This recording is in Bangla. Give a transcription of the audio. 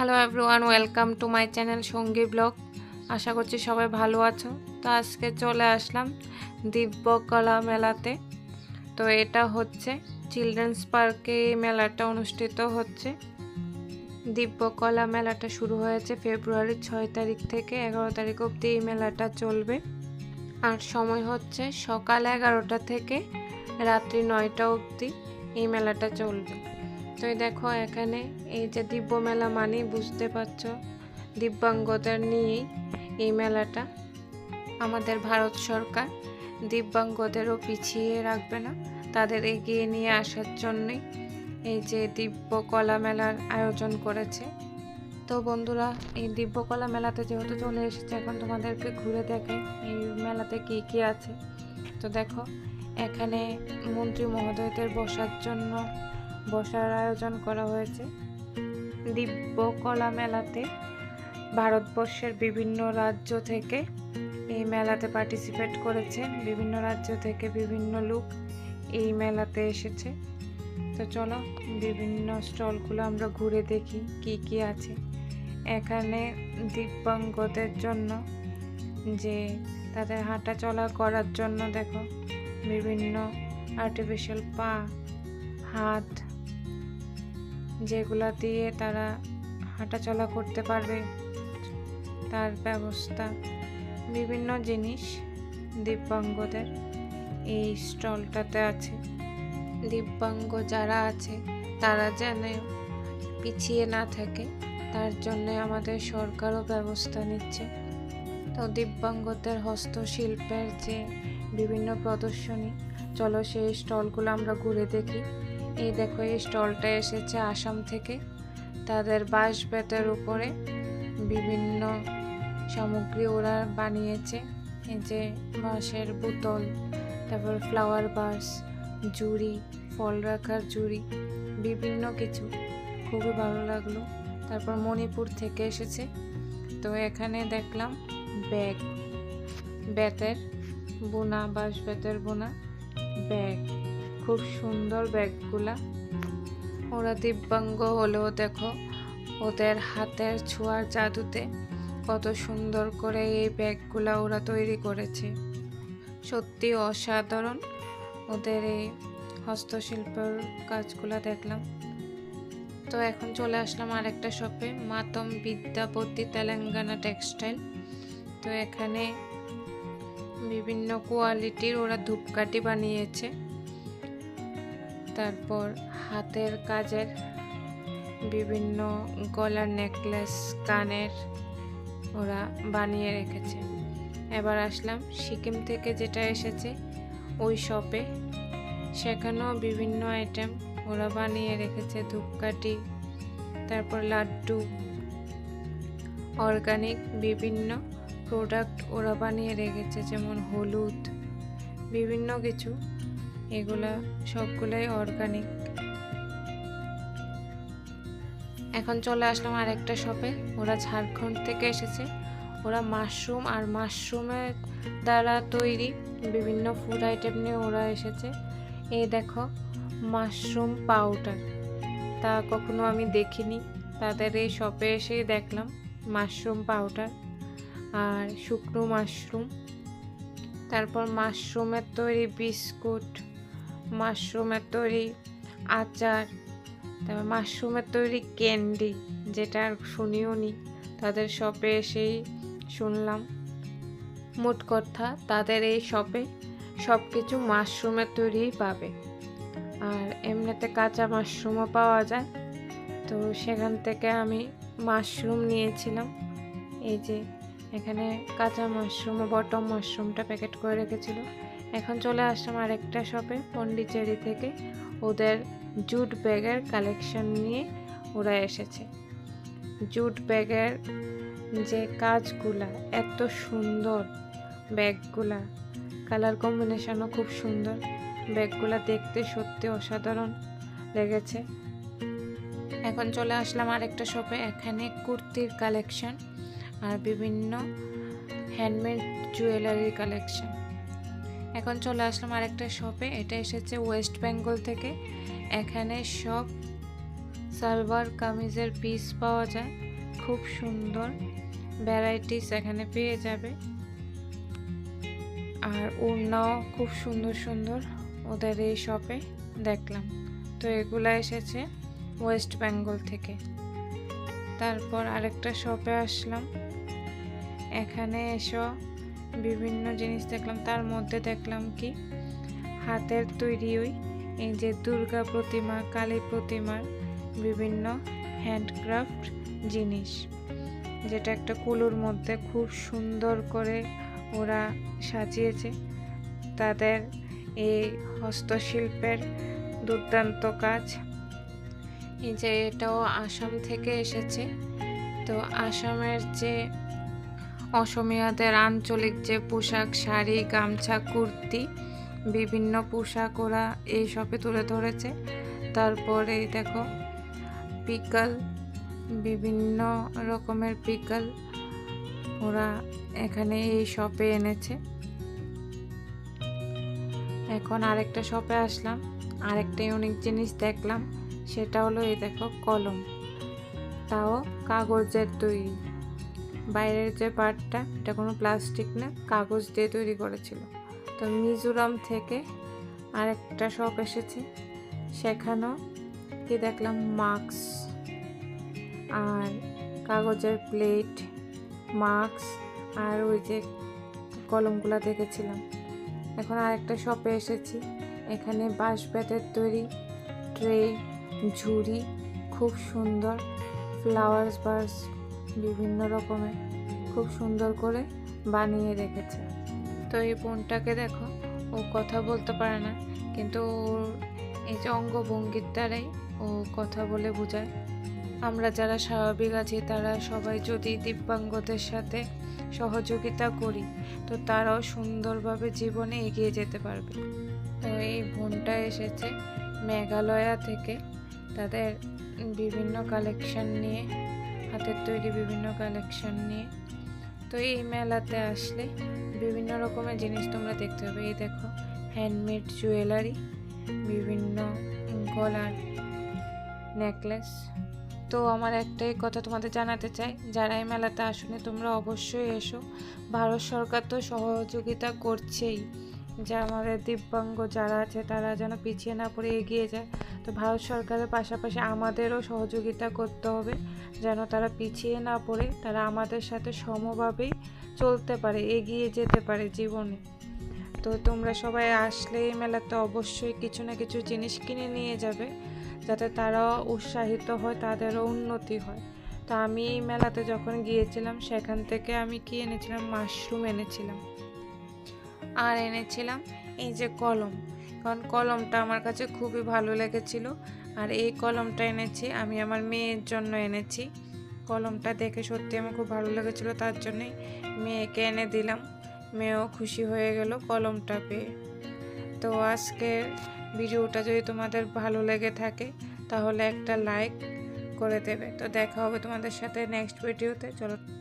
Hello everyone welcome to my channel Sangi blog আশা করছি সবাই ভালো আছো। তো আজকে চলে আসলাম দিব্যকলা মেলাতে। তো এটা হচ্ছে চিলড্রেন্স পার্কে মেলাটা অনুষ্ঠিত হচ্ছে। দিব্যকলা মেলাটা শুরু হয়েছে ফেব্রুয়ারির ছয় তারিখ থেকে এগারো তারিখ অবধি এই মেলাটা চলবে। আর সময় হচ্ছে সকাল এগারোটা থেকে রাত্রি নয়টা অবধি এই মেলাটা চলবে। তো দেখো এখানে এই যে দিব্য মেলা মানেই বুঝতে পারছ, দিব্যাঙ্গদের নিয়েই এই মেলাটা। আমাদের ভারত সরকার দিব্যাঙ্গদেরও পিছিয়ে রাখবে না, তাদের এগিয়ে নিয়ে আসার জন্যই এই যে দিব্য কলা মেলার আয়োজন করেছে। তো বন্ধুরা, এই দিব্যকলা মেলাতে যেহেতু চলে এসেছে, এখন তোমাদেরকে ঘুরে দেখে এই মেলাতে কি কি আছে। তো দেখো, এখানে মন্ত্রী মহোদয়দের বসার জন্য বসার আয়োজন করা হয়েছে। দিব্য কলা মেলাতে ভারতবর্ষের বিভিন্ন রাজ্য থেকে এই মেলাতে পার্টিসিপেট করেছে বিভিন্ন রাজ্য থেকে বিভিন্ন লোক এই মেলাতে এসেছে। তো চলো, বিভিন্ন স্টলগুলো আমরা ঘুরে দেখি কি কি আছে। এখানে দিব্যাঙ্গদের জন্য যে তাদের হাঁটা চলা করার জন্য দেখো, বিভিন্ন আর্টিফিশিয়াল পা, হাত যেগুলা দিয়ে তারা হাঁটাচলা করতে পারবে, তার ব্যবস্থা। বিভিন্ন জিনিস দিব্যাঙ্গদের এই স্টলটাতে আছে। দিব্যাঙ্গ যারা আছে, তারা যেন পিছিয়ে না থাকে, তার জন্য আমাদের সরকারও ব্যবস্থা নিচ্ছে। তো দিব্যাঙ্গদের হস্তশিল্পের যে বিভিন্ন প্রদর্শনী, চলো সেই স্টলগুলো আমরা ঘুরে দেখি। এই দেখো, এই স্টলটা এসেছে আসাম থেকে। তাদের বাঁশ বেতের উপরে বিভিন্ন সামগ্রী ওরা বানিয়েছে। এই যে বাঁশের বোতল, তারপর ফ্লাওয়ার বাস জুড়ি, ফল রাখার জুড়ি, বিভিন্ন কিছু। খুবই ভালো লাগল। তারপর মণিপুর থেকে এসেছে। তো এখানে দেখলাম ব্যাগ, বেতের বোনা, বাঁশ বেতের বোনা, ব্যাগ। খুব সুন্দর ব্যাগগুলা। ওরা দিব্যাঙ্গ হলেও দেখো, ওদের হাতের ছোঁয়ার জাদুতে কত সুন্দর করে এই ব্যাগগুলা ওরা তৈরি করেছে। সত্যি অসাধারণ ওদের এই হস্তশিল্পের কাজগুলা দেখলাম। তো এখন চলে আসলাম আরেকটা শপে, মাতম বিদ্যাপতি তেলেঙ্গানা টেক্সটাইল। তো এখানে বিভিন্ন কোয়ালিটির ওরা ধূপকাঠি বানিয়েছে। তারপর হাতের কাজের বিভিন্ন গলার নেকলেস, কানের ওরা বানিয়ে রেখেছে। এবার আসলাম সিকিম থেকে যেটা এসেছে, ওই শপে সেখানেও বিভিন্ন আইটেম ওরা বানিয়ে রেখেছে, ধূপকাঠি, তারপর লাড্ডু। অর্গানিক বিভিন্ন প্রোডাক্ট ওরা বানিয়ে রেখেছে, যেমন হলুদ, বিভিন্ন কিছু। এগুলা সবগুলাই অর্গানিক এখন চলে আসলাম আরেকটা শপে ওরা ঝাড়খণ্ড থেকে এসেছে। ওরা মাশরুম আর মাশরুমের দ্বারা তৈরি বিভিন্ন ফুড আইটেম নিয়ে ওরা এসেছে। এই দেখো মাশরুম পাউডার তা কখনো আমি দেখিনি। তাদের এই শপে এসেই দেখলাম মাশরুম পাউডার আর শুকনো মাশরুম তারপর মাশরুমের তৈরি বিস্কুট। মাশরুমের তৈরি আচার, তারপর মাশরুমের তৈরি ক্যান্ডি, যেটা আর শুনিও নি। তাদের শপে এসেই শুনলাম। মোট কথা, তাদের এই শপে সব কিছু মাশরুমের তৈরিই পাবে। আর এমনিতে কাঁচা মাশরুমও পাওয়া যায়। তো সেখান থেকে আমি মাশরুম নিয়েছিলাম। এই যে, এখানে কাঁচা মাশরুম বটম মাশরুমটা প্যাকেট করে রেখেছিল। এখন চলে আসলাম আরেকটা শপে পন্ডিচেরি থেকে। ওদের জুট ব্যাগের কালেকশন নিয়ে ওরা এসেছে। জুট ব্যাগের যে কাজগুলা, এত সুন্দর ব্যাগগুলা। কালার কম্বিনেশনও খুব সুন্দর। ব্যাগগুলা দেখতে সত্যি অসাধারণ লেগেছে। এখন চলে আসলাম আরেকটা শপে এখানে কুর্তির কালেকশন আর বিভিন্ন হ্যান্ডমেড জুয়েলারির কালেকশন এখন চলে আসলাম আরেকটা শপে এটা এসেছে ওয়েস্ট বেঙ্গল থেকে। এখানে সব সালোয়ার, কামিজের পিস পাওয়া যায়। খুব সুন্দর ভ্যারাইটিস এখানে পেয়ে যাবে। আর ওড়নাও খুব সুন্দর সুন্দর ওদের এই শপে দেখলাম। তো এগুলা এসেছে ওয়েস্ট বেঙ্গল থেকে। তারপর আরেকটা শপে আসলাম। এখানে এসো। বিভিন্ন জিনিস দেখলাম, তার মধ্যে দেখলাম কি? হাতের তৈরি ওই, এই যে দুর্গা প্রতিমা, কালী প্রতিমার বিভিন্ন হ্যান্ডক্রাফট জিনিস, যেটা একটা কুলোর মধ্যে খুব সুন্দর করে ওরা সাজিয়েছে। তাদের এই হস্তশিল্পের দুর্দান্ত কাজ। এই যে এটাও আসাম থেকে এসেছে। তো আসামের যে অসমিয়াদের আঞ্চলিক যে পোশাক, শাড়ি, গামছা, কুর্তি, বিভিন্ন পোশাক ওরা এই শপে তুলে ধরেছে। তারপরে দেখো, পিকল, বিভিন্ন রকমের পিকল ওরা এখানে এই শপে এনেছে। এখন আরেকটা শপে আসলাম, আরেকটা ইউনিক জিনিস দেখলাম, সেটা হলো এই দেখো কলম। তাও কাগজের তৈরি। বাইরের যে পার্টটা, এটা কোনো প্লাস্টিক না, কাগজ দিয়ে তৈরি করেছিল। তো মিজোরাম থেকে আরেকটা শপ এসেছে। সেখানেও কি দেখলাম মাস্ক আর কাগজের প্লেট, মাস্ক আর ওই যে কলমগুলো দেখেছিলাম। এখন আরেকটা শপে এসেছি। এখানে বাঁশ বেতের তৈরি ট্রে, ঝুড়ি, খুব সুন্দর, ফ্লাওয়ার্স বার্স বিভিন্ন রকমের খুব সুন্দর করে বানিয়ে রেখেছে। তো এই বোনটাকে দেখো, ও কথা বলতে পারে না, কিন্তু ওর এই যে অঙ্গভঙ্গির দ্বারাই ও কথা বলে বোঝায়। আমরা যারা স্বাভাবিক আছি, তারা সবাই যদি দিব্যাঙ্গদের সাথে সহযোগিতা করি, তো তারাও সুন্দরভাবে জীবনে এগিয়ে যেতে পারবে। তো এই বোনটা এসেছে মেঘালয়া থেকে, তাদের বিভিন্ন কালেকশন নিয়ে। হাতের তৈরি বিভিন্ন কালেকশন নিয়ে। তো এই মেলাতে আসলে বিভিন্ন রকমের জিনিস তোমরা দেখতে পাবে। এই দেখো হ্যান্ডমেড জুয়েলারি বিভিন্ন গলার নেকলেস তো আমার একটাই কথা তোমাদের জানাতে চাই, যারা এই মেলাতে আসুনি তোমরা অবশ্যই এসো। ভারত সরকার তো সহযোগিতা করছেই। যে আমাদের দিব্যাঙ্গ যারা আছে তারা যেন পিছিয়ে না পড়ে এগিয়ে যায়। তো ভারত সরকারের পাশাপাশি আমাদেরও সহযোগিতা করতে হবে, যেন তারা পিছিয়ে না পড়ে, তারা আমাদের সাথে সমভাবেই চলতে পারে, এগিয়ে যেতে পারে জীবনে। তো তোমরা সবাই আসলে এই মেলাতে অবশ্যই কিছু না কিছু জিনিস কিনে নিয়ে যাবে, যাতে তারাও উৎসাহিত হয়, তাদেরও উন্নতি হয়। তো আমি এই মেলাতে যখন গিয়েছিলাম, সেখান থেকে আমি কি এনেছিলাম? মাশরুম এনেছিলাম। আর এনেছিলাম এই যে কলম। কারণ কলমটা আমার কাছে খুবই ভালো লেগেছিল। আর এই কলমটা এনেছি, আমি আমার মেয়ের জন্য এনেছি। কলমটা দেখে সত্যি আমার খুব ভালো লেগেছিলো, তার জন্যই মেয়েকে এনে দিলাম। মেয়েও খুশি হয়ে গেল কলমটা পেয়ে। তো আজকের ভিডিওটা যদি তোমাদের ভালো লেগে থাকে, তাহলে একটা লাইক করে দেবে। তো দেখা হবে তোমাদের সাথে নেক্সট ভিডিওতে। চলো।